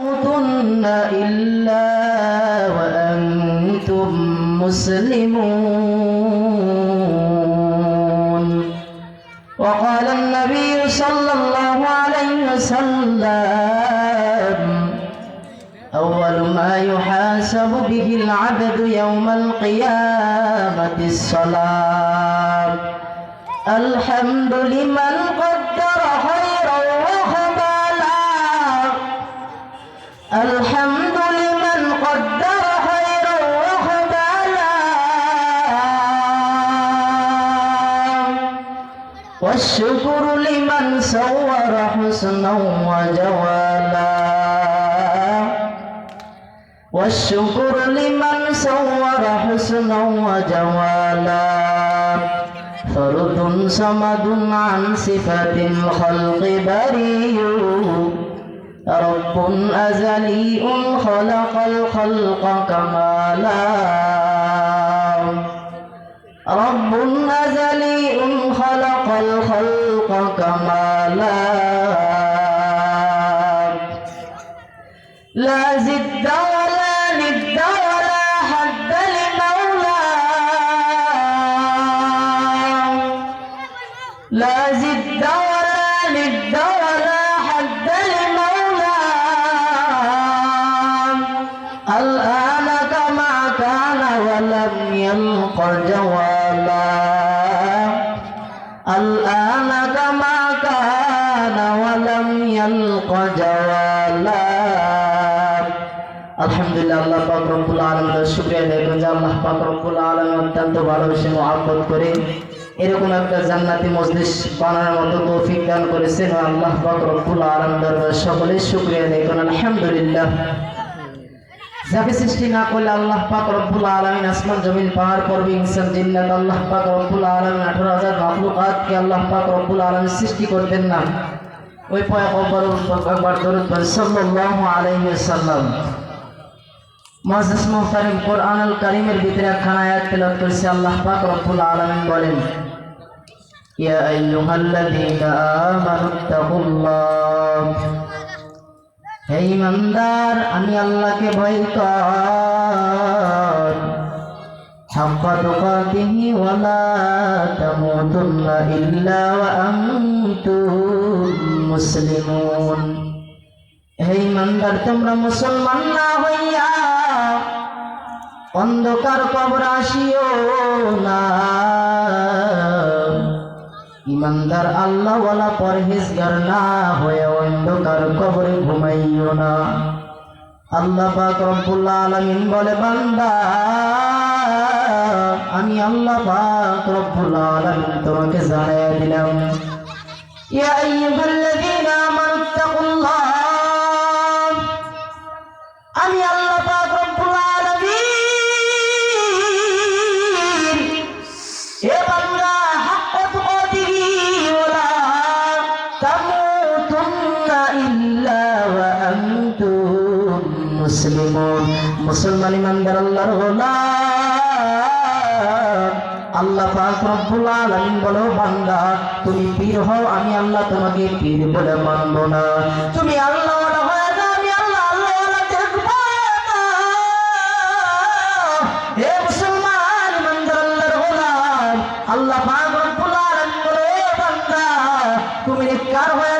تموتن إلا وأنتم مسلمون. وقال النبي صلى الله عليه وسلم أول ما يحاسب به العبد يوم القيامة الصلاة الحمد لمن والشكر لمن صور حسنا وجوالا والشكر لمن صور حسنا وجوالا فرد صمد عن صفة الخلق بريء رب أزلي خلق الخلق كمالا رب أزلي خلق الخلق كمالا. لا زد ولا ند ولا حد لمولاه لا زد ولا ند ولا حد لمولاه الآن كما كان ولم يلق جوالا শুকরিয়া আলামিন অত্যন্ত করে এরকম একটা জান্নাতি আল্লাহ সকলে শুকরিয়া সৃষ্টি না করলে আল্লাহ পাক আসমান, জমিন, পাহাড় জিন্নাত আল্লাহ পাক 18000 মাখলুকাতকে আল্লাহ পাক সৃষ্টি করতেন না। ওই পয়গম্বর একবার দরুদ সাল্লাল্লাহু আলাইহি ওয়াসাল্লাম। মহাজাস মুহতারিম কোরআনুল করিমের ভিতরে একখানা আয়াত তেলাওয়াত করছে, আল্লাহ পাক রব্বুল আলামিন বলেন, ইয়া আইয়ুহাল্লাযীনা আমানু তাকুল্লাহ হে ইমানদার আমি আল্লাহকে ভয় কর। হাক্কা তুকাতিহি ওয়া তামুতুন্না ইল্লা ওয়া আনতুম মুসলিমুন। হে ইমানদার তোমরা মুসলমান না হইয়া অন্ধকার কবর আসিও না। ইমানদার আল্লাহ ওয়ালা পরহেজগার না হয়ে অন্ধকার কবরে ঘুমাইও না। আল্লাহ পাক রব্বুল আলামিন বলে, বান্দা, আমি আল্লাহ পাক রব্বুল আলামিন তোমাকে জানাই দিলাম। ইয়া আইয়ুহাল্লাযীনা মুসলিমুন, মুসলমান ইমানদার আল্লাহর আল্লাহ পাক রব্বুল আলামিন বলো, বান্দা, তুমি পীর হও, আমি আল্লাহ তোমাকে পীর বলে মানব না। তুমি আল্লাহ আল্লাহ পাক বলে বান্দা, তুমি নিকার হয়ে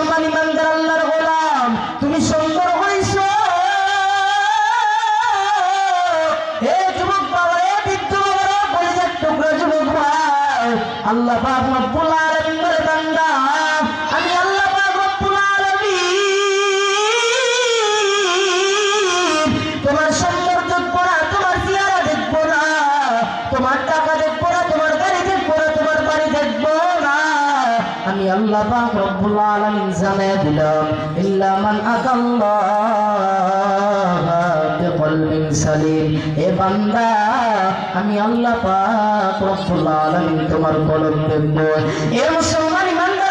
আমি আল্লাহ রব্বুল আলামিন দিলাম, ইল্লা মান আতাল্লাহ কলবিন সালিম। এ বান্দা, আমি আল্লাহ পাক রব্বুল আলামিন তোমার কলব দেখব। এ মুসলমান তুমি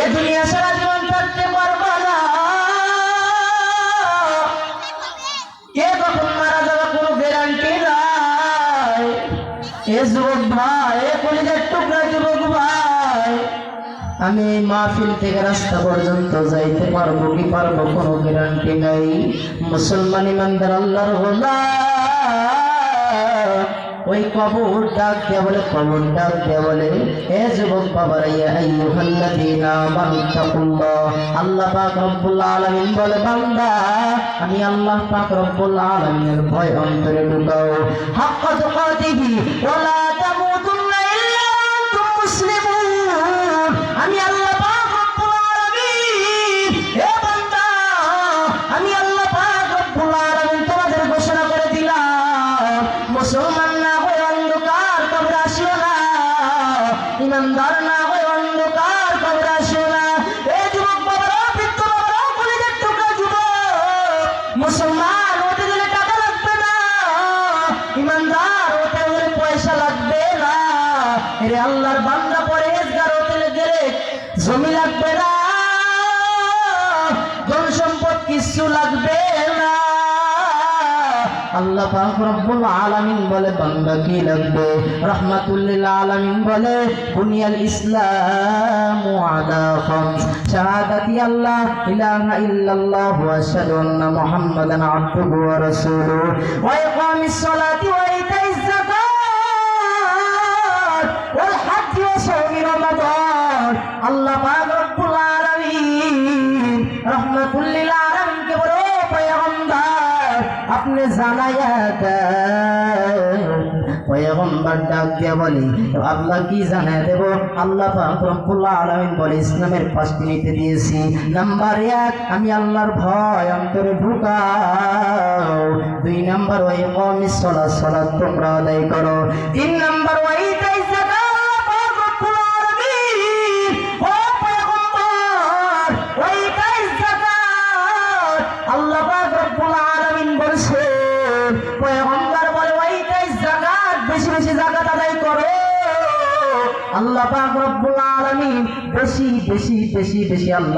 এ দুনিয়া আমি এই মাহফিল থেকে রাস্তা পর্যন্ত যাইতে পারব কি পারব কোনো গ্যারান্টি নাই। মুসলমান ইমানদার আল্লাহর ওই কবর ডাক দেয়া বলে, কবর ডাক দেয়া বলে, এ যুবক বাবার আল্লাহ পাক রব্বুল আলামিন বলে, বান্দা, আমি আল্লাহ পাক রব্বুল আলামিনের ভয় অন্তরে ঢুকাও হাক্কা তুকাতিহি ওয়ালা তামুতুন্না টুকরা যুবক, মুসলমান হতে গেলে টাকা লাগবে না। ইমানদার হতে গেলে পয়সা লাগবে না। রে আল্লাহর কিছু লাগবে আল্লাহ পাক রব্বুল আলামিন বলে, বান্দা কি লাগবে? রাহমাতুল আলামিন বলে বুনিয়াল ইসলাম আলা খামস। শাহাদাতি আল্লাহ, ইলাহা ইল্লাল্লাহ ওয়া আশহাদু আন্না মুহাম্মাদান আবদুহু ওয়া রাসূলুহু। ওয়া ইকামিস সালাতি ওয়া আল্লাহ কি জানাই দেব? আল্লাহ পাক রব্বুল আলামিন বলে দিয়েছি। নাম্বার এক, আমি আল্লাহর ভয় অন্তরে ঢুকাও। দুই নাম্বার ওই কমিস সলাৎ সলাৎ তোমরা আদায় করো। তিন নাম্বার আল্লাহ পাক রব্বুল আলামিন বেশি বেশি বেশি বেশি আল্লাহ